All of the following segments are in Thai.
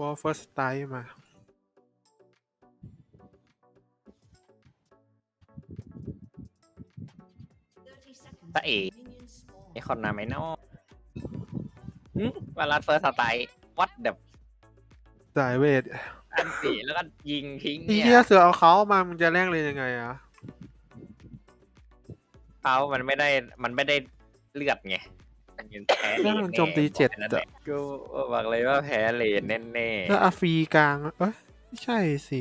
วอลเฟิร์สไตมาตาเอกไอคนนาไม่นอกวาลัดเฟิร์สสไตล์วัดแบบจ่ายเวทอันสีแล้วก็ยิงทิ้งอีเนี่เหี้ยยเสือเอาเขามามึงจะแลกเลยยังไงอะเขามันไม่ได้มันไม่ได้เลือดไงมัน ยังแพ้เลแม่งนมันโจมตีเจ็ดนั่นอะแหละก็บอกเลยว่าแพ้เลนแน่แล้วอาฟรีกลางเอ้ยไม่ใช่สิ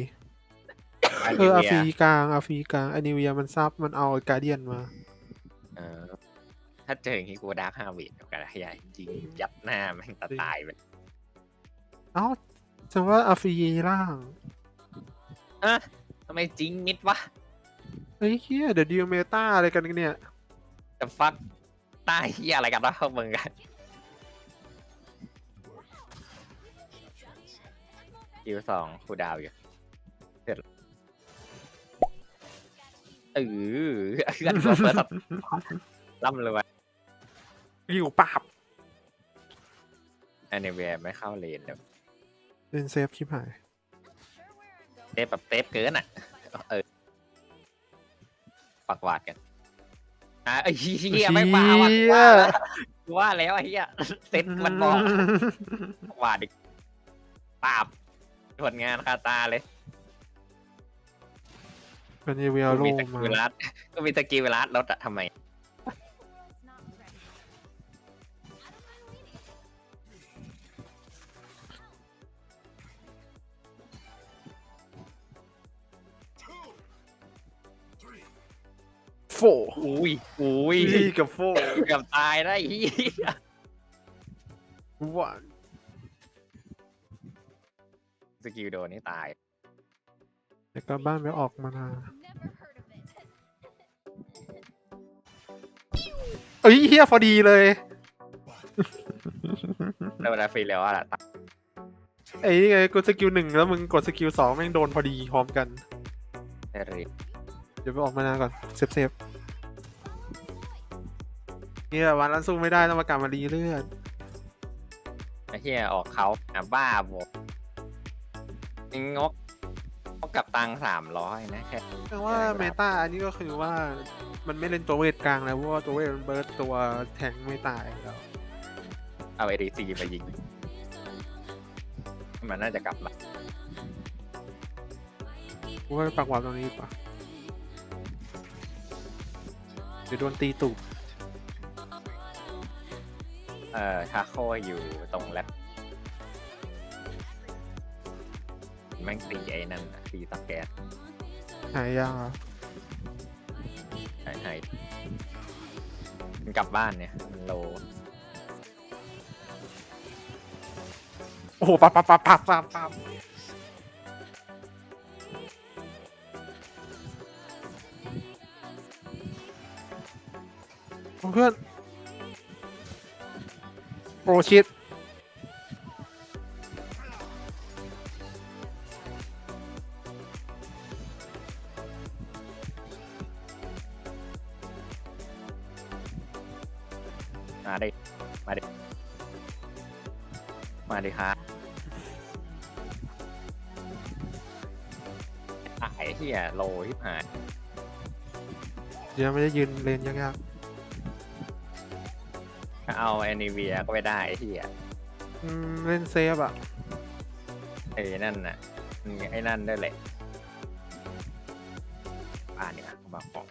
ๆอันเอออาฟรีเนี้ยกลางอาฟรีกลางอนิเวียมันซับมันเอาการเดียนมา เออถ้าเจออย่างนี้กูดาร์คฮาวิดกับใหญ่ยิงยัดหน้าแม่งตาตายไปเอ้าจังว่าอาฟรีล่างอะทำไมจริงมิดวะ เฮ้ยเฮียเดี๋ยวดิวเมตาอะไรกันเนี่ย แต่ฟัก ตายเฮียอะไรกันวะพวกมึงกันคิวสองคูลดาวน์อยู่เสร็จแล้วเออเพื่อนตัวเปิดตัดล่ำเลยว่ะอยู่ปราบแอนิเวียไม่เข้าเลนเดี๋ยวเป็นเซฟชิบหายเทปแบบเทปเกินอะ เออ ปักหวาดกัน อะไอ้เฮียไม่มาว่ะว่าแล้วว่าแล้วไอ้เฮียเซ็ตมันบอกวาดอีกปราบผลงานคาตาเลย เป็นเอเวียก็โลมีสมากิลลัดก็มีสกิลลัดรถอะทำไม โฟอุ้ยอุ้ยลีกับโฟเกือบตายได้เฮียวันสกิลโดนนี่ตายแต่ก็บ้านไปออกมานาเอ้ยเฮียพอดีเลย แล้วเวลาฟรีแล้วอะตายไอ้นี่ไงกดสกิลหนึ่งแล้วมึงกดสกิลสองแม่งโดนพอดีพร้อมกัน ได้เลยเดี๋ยวไปออกมานาก่อนเซฟเซฟเนี่ยวันนั้นสู้ไม่ได้ต้องมากลับมารีเลือดไอ้เฮียออกเขาอะบ้าบวกงกงกกับตังสามร้อยนะแค่แต่ว่าเมตาอันนี้ก็คือว่ามันไม่เล่นตัวเวทกลางแล้วเพราะว่าตัวเวทมันเบิร์ดตัวแทงไม่ตายแล้วเอาเอดีซีมายิง มันน่าจะกลับละกูว่าไปปักหวาดตรงนี้ดีก ว่าเดี๋ยวโดนตีตุกเอ่อทาโคอยู่ตรงแลบแม่งตีไอ้นั่นน่ะตีตะแกรงหายาหายหายมันกลับบ้านเนี่ยมันโลโอ้โหปับปับปับปับปับปับ เพื่อนโปรชิดมาดิ มาดิ มาดิครับอะไอ้เหี้ยโลที่หาย เดี๋ยวไม่ได้ยืนเลนยากถ้า เอาแอนิเวียก็ไม่ได้ไอ้เหี้ยๆอืมเล่นเซฟอะ ไอ้นั่นน่ะอืมไอ้นั่นด้วยแหละบ้านเนี่ยมาของ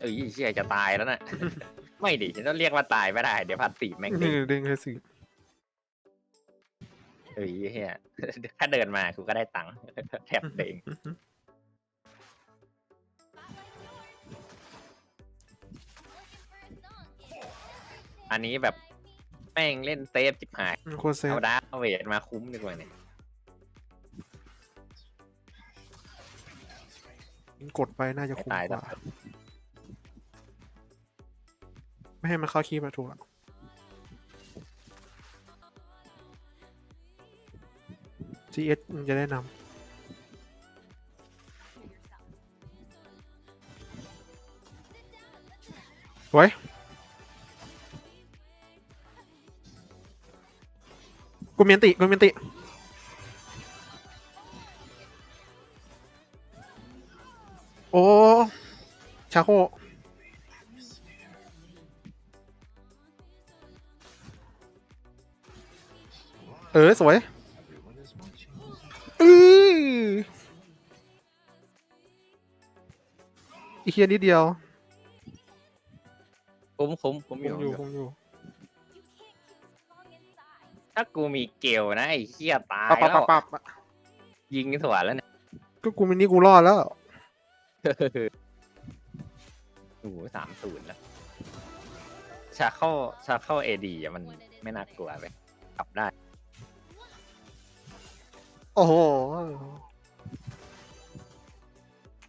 เอ้ยเชี่ยจะตายแล้วน่ะ ไม่ดิฉันต้องเรียกว่าตายไม่ได้ เดี๋ยวพัดสีแม่งนี่ดิดึงเลยสิเอ้ยเฮีย ถ้าเดินมากูก็ได้ตังค์แทบเอง อันนี้แบบแม่งเล่นเซฟจิบหาย โคตรเซฟเอาดาร์คเวทมาคุ้มดีกว่าเนี่ยกดไปน่าจะคุ้มตายกแล้วว่าไม่ให้มันเข้าคีย์มาถูกแล้ว GS มันจะได้นำไว้ กูเมียนติกูเมียนติโอ้ชาโคเออ สวยอืออีกเคียนิดเดียวคุ้มคุ้มคุ้มคองยู่อยู่คงอยู่ ถ้ากูมีเกลนะไอ้เหี้ยตายปับปับแล้ปัวบปับยิงสวนแล้วเนี่ยก็กูมินี่กูรอดแล้ว โอ้โหสามศูนย์แล้ว ชาเข้าชาเข้าเอดีอะมันไม่น่ากลัวไปกลับได้ โอ้โห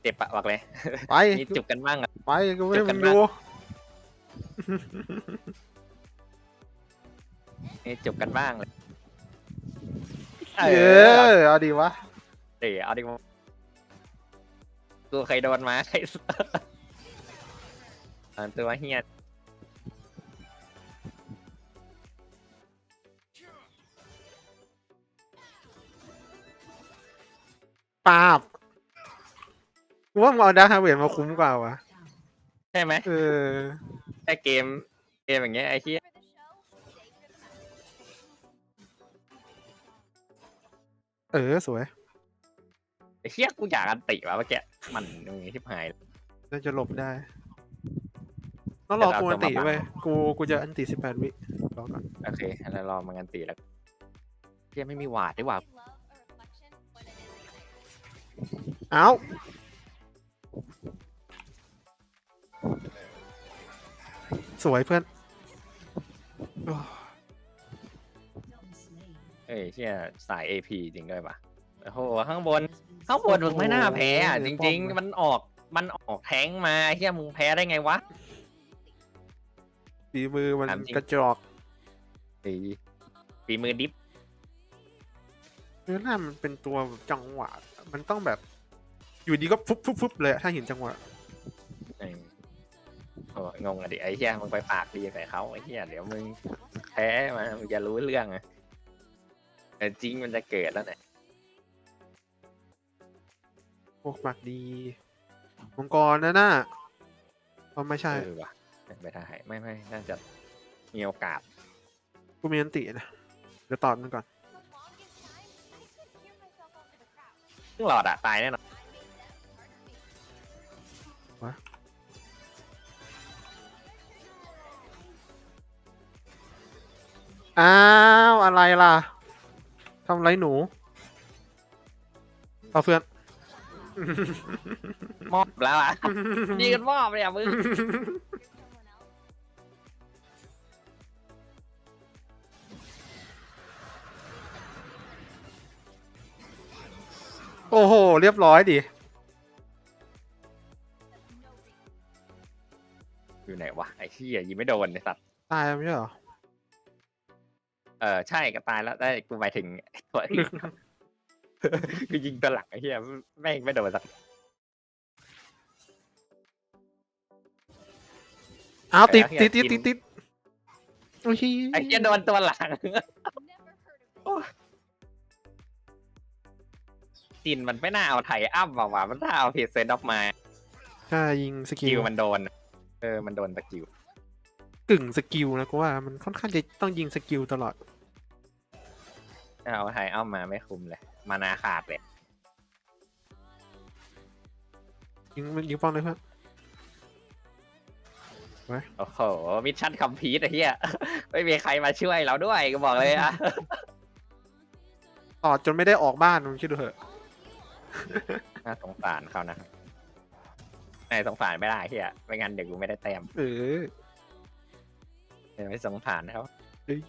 เจ็บปะบอกเลย ไป มีจุกกันบ้างอะ ไปกูไม่จุกกัมึนง บ้างดูมีจุกกันบ้างเลยเออ เอาดีวะ เดี๋ยวเอาดิกูเคยโดนมาใครอ่าตัวเฮียปาบกูว่ามึงเอาดาร์คฮาร์เวมาคุ้มกว่าวะใช่ไหมเออแค่เกม เกมอย่างเงี้ยไอ้เฮีย เออสวยไอ้เฮียกูอยากอันติวะเมื่อกี้มันตรงนี้ที่หาย น่าจะหลบได้ ต้องรอเดี๋ยวกูเราอันติจะมาไปกูกูจะอันติสิบแปดวิรอก่อนโอเคแล้วรอมันกันตีแล้วเฮียไม่มีหวาดด้วยว่ะเอ้าสวยเพื่อนโอ้ เอ้ยเฮียสาย AP จริงด้วยป่ะโอ้โหข้างบนข้างบนมึงไม่น่าแพ้อะจริง ๆ มันออกมันออกแทงค์มาเฮียมึงแพ้ได้ไงวะ ฝีมือมันถามจริง กระจอกฝีฝีมือดิฟเนื้อหน้ามันเป็นตัวแบบจังหวะ มันต้องแบบ อยู่ดีก็ฟุบฟุบฟุบเลยอะถ้าเห็นจังหวะ เออโอ้ยงงอะดิไอ้เฮียมึงไปปากดีใส่เขาไอ้เฮียเดี๋ยวมึงแพ้มามึงจะรู้เรื่องอะ แต่จริงมันจะเกิดแล้วเนี่ยพวกปากดี มังกรนะน่ะเอาไม่ใช่ เออว่ะไม่ได้ไม่ไม่น่าจะมีโอกาส กูมีอันตินะ เดี๋ยวตอบมันก่อน ซึ่งหลอดอะตายแน่นอนอ้าว อะไรล่ะ ทำไรหนูเอาเพื่อน มอบแล้วอะดีกันมอบเลยอะมึง โอ้โห เรียบร้อยดิ อยู่ไหนวะไอ้เหี้ยยิงไม่โดนไอ้สัตว์ ตายไม่ใช่เหรอ เออใช่ก็ตายแล้วได้กูหมายถึงตัวอื่นกูยิงตัวหลังไอ้เหี้ยแม่งไม่โดนสักอ้าวติดแต่ติดละติดทีติดติดโอ้ยไอ้เหี้ยโดนตัวหลังจินมันไม่น่าเอาไถอัพมาว่ะมันน่าเอาเพจเซนออกมาใช่ยิงสสกิกิลลมันโดน เออมันโดนสกิล กึ่งสกิลนะกูว่ามันค่อนข้างจะต้องยิงสกิลตลอดถ้าเอาไถอัพมาไม่คุ้มเลย มานาขาดเลยยิงยิงป้องเลยเพื่อนโอ้โหมิชชั่นคัมพีทไอ้เหี้ย ไม่มีใครมาช่วยเราด้วยก็บอกเลยอะต่อจนไม่ได้ออกบ้านมึงคิดดูเถอะน่าสงสารเขานะครับไม่สงสารไม่ได้เฮียไม่งั้นเดี๋ยวกูไม่ได้แต้มเออเดี๋ยว ไม่สงสารเขาเฮ้ย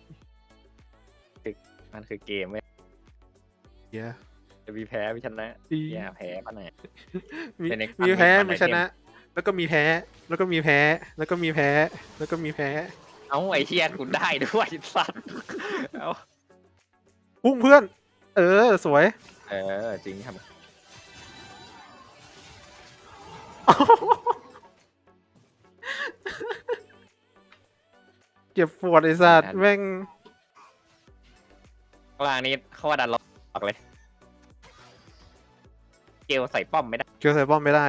คือมันคือเกมเว้ยเดี๋ยวจะมีแพ้มีชนะอีเฮียแพ้ปะเนี่ยมีเป็นในมีแพ้ความมีในชเกมนะ แล้วก็มีแพ้ แล้วก็มีแพ้ แล้วก็มีแพ้ แล้วก็มีแพ้เอ้าไอ้เฮียกูได้ด้วยสัตว์เอ้าพุ่งเพื่อน เออ สวย เออ จริงครับ เก็บปวดไอ้สัตว์แม่งล่างนี้เขาว่าดันล็อกเลย เกลใส่ป้อมไม่ได้ เกียวใส่ป้อมไม่ได้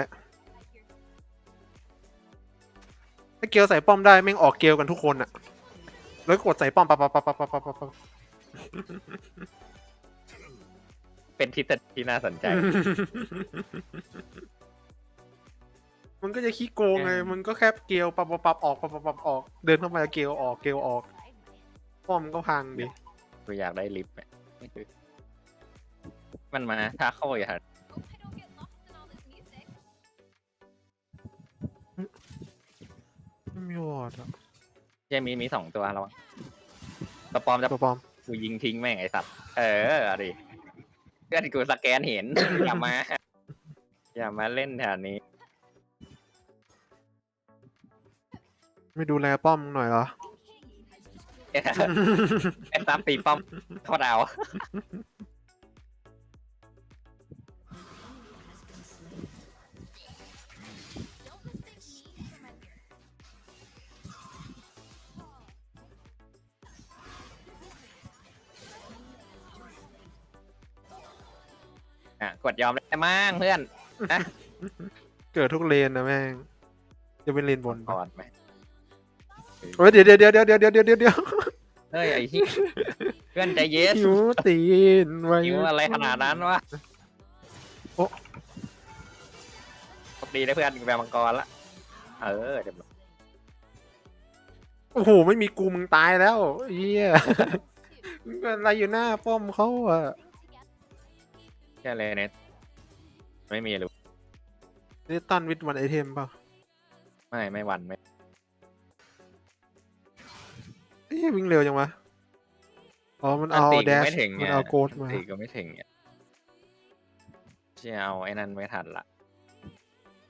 ถ้าเกียวใส่ป้อมได้แม่งออกเกียวกันทุกคนอะแล้วกดใส่ป้อมปั๊บปั๊บปั๊บปั๊บปั๊บปั๊บปั๊บเป็นทฤษฎีที่น่าสนใจ มันก็จะขี้โกงไง มันก็แค่เกลียวปับปับปับออกปับปับปับออก เดินเข้ามาเกลียวออกเกลียวออกป้อมก็พังดิกูอยากได้ลิฟต์อะมันมาถ้าเข้าอย่าไม่มีวอร์ดอะยังมีมีสองตัวแล้วอะสปอมจะตัวปลอมกูยิงทิ้งแม่งไอสัตว์ เออเอาดิเพื่อนกูสแกนเห็น อย่ามา อย่ามาเล่นแถวนี้ ไม่ดูแลป้อมหน่อยเหรอ ไอ้ซับตีป้อมเข้าดาวอะกดยอมได้มั้งเพื่อนเกิดทุกเลนนะแม่งจะเป็นเลนบนกปะอดไหม เฮ้ยเดี๋ยวเดี๋ยวเดี๋ยวเดี๋ยวเดี๋ยวเดี๋ยวเดี๋ยวเฮ้ยไอ้ที่เพื่อนใจเย็นหิตีนวายอะไรขนาดนั้นวะโอ้ตีได้เพื่อนแบบมังกรละเออเดี๋ยวโอ้โหไม่มีกูมึงตายแล้วเฮียอะไรอยู่หน้าป้อมเขาอะแค่เลยเน็ตไม่มีเลยนี่ตันวิดวันไอเทมป่ะ ไม่ ไม่วันไม่ ยวิ่งเร็วจังวะ อ๋อ มันอันเอาตีแดก็ชไม่ถึงมันไงเอาโกดมา ตีก็ไม่ถึงอะเชี่ยเอาไอ้นั่นไม่ทันละ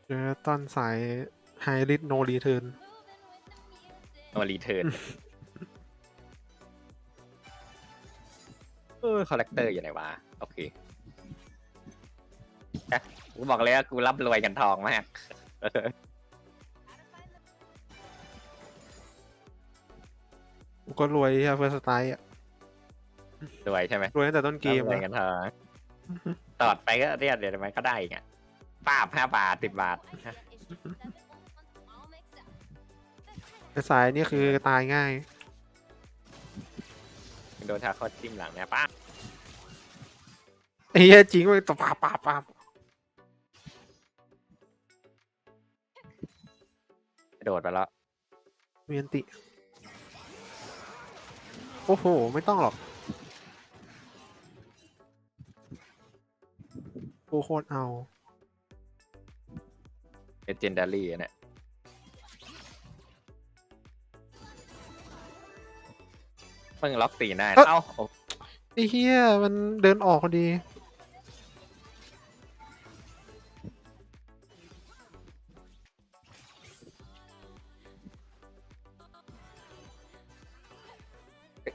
เจอตันสายไฮริสโนรีเทิร์น โนรีเทิร์น เออคอลเลกเตอร์อยู่ไหนวะ โอเคอะกูบอกเลยว่ากูรับรวยกันทองมาก กูก็รวยเฮียเฟิร์สไตล์อะรวยใช่ไหมรวยตั้งแต่ต้นเกมรับรวยอะกันทองตอดไปก็เรียกเดี๋ยวมันก็ได้อีกอะป้าบห้าบาทสิบบาทแต่สายนี่คือตายง่าย โดนทาคอจิ้มหลังเนี่ยป้าบไอ้เหี้ยจริงเลยตบปาบปาบปาบโดดไปแล้วเมียนติ โอ้โห ไม่ต้องหรอกกูโคตรเอาเลเจนดารี่เนี่ยเพิ่งล็อกตีได้เอ้าเอ้าโอ้ไอ้เหี้ยมันเดินออกพอดี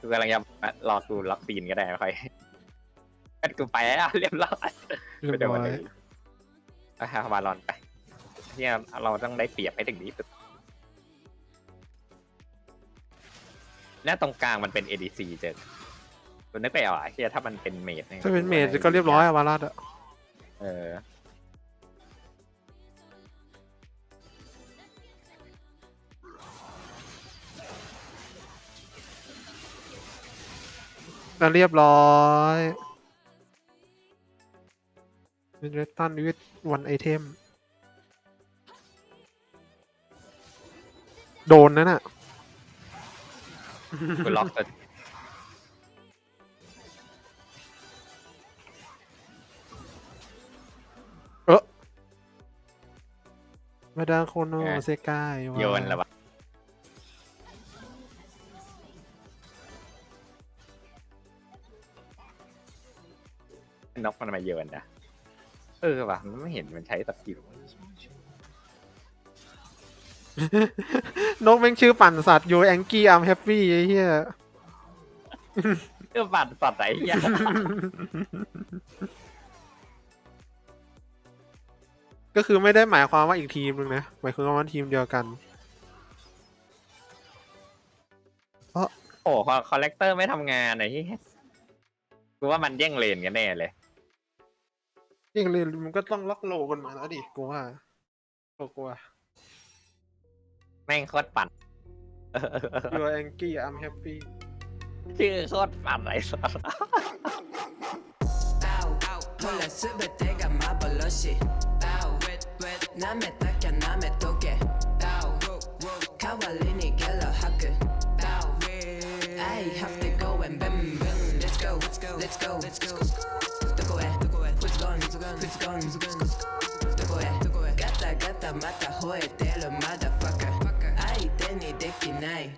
กูกำลังจะรอกูล็อกตีนก็ได้ไม่ค่อยกูไปแล้วเรียบร้อยเรียบร้อยไปหาบาลอนไปเนี่ยเราต้องได้เปรียบให้ถึงที่สุดและตรงกลางมันเป็น ADC เจอคุณนึกไปเอาอะเฮียถ้ามันเป็นเมดยถ้าเป็นเมจก็เรียบร้อยอะวารัสอะเออ แล้วเรียบร้อยเป็นเรตตันวิทวันไอเทม โดนนั่นน่ะกูล็อกตัวมาดาโคโนเซกายโยนแล้ววะ นกมันมาโยนนะ เออว่ะมันไม่เห็นมันใช้สกิลนกแม่งชื่อปั่นสัตว์โยแองกี้อัมแฮปปี้ไอ้เหี้ยเออบัตรสัตว์ไหนเหี้ยก็คือไม่ได้หมายความว่าอีกทีมนึงนะ หมายความว่าทีมเดียวกันโอ้โหคอลเลกเตอร์ไม่ทำงานไหนที่กูว่ามันแย่งเลนกันแน่เลย ยังเลยมันก็ต้องล็อกโลกันมาแล้วดิกูว่ากูกลัว แม่งโคตรปั่น ยูแองกี้อัมแฮปปี้ ชื่อโคตรปั่นไอ้สัส ほらすべてが幻舐めたきゃ舐めとけ代わりにゲロ吐く I have to go and boom boom Let's go Let's go Let's go どこへ Who's gone Who's gone どこへガタガタまた吠えてる Motherfucker 相手にできない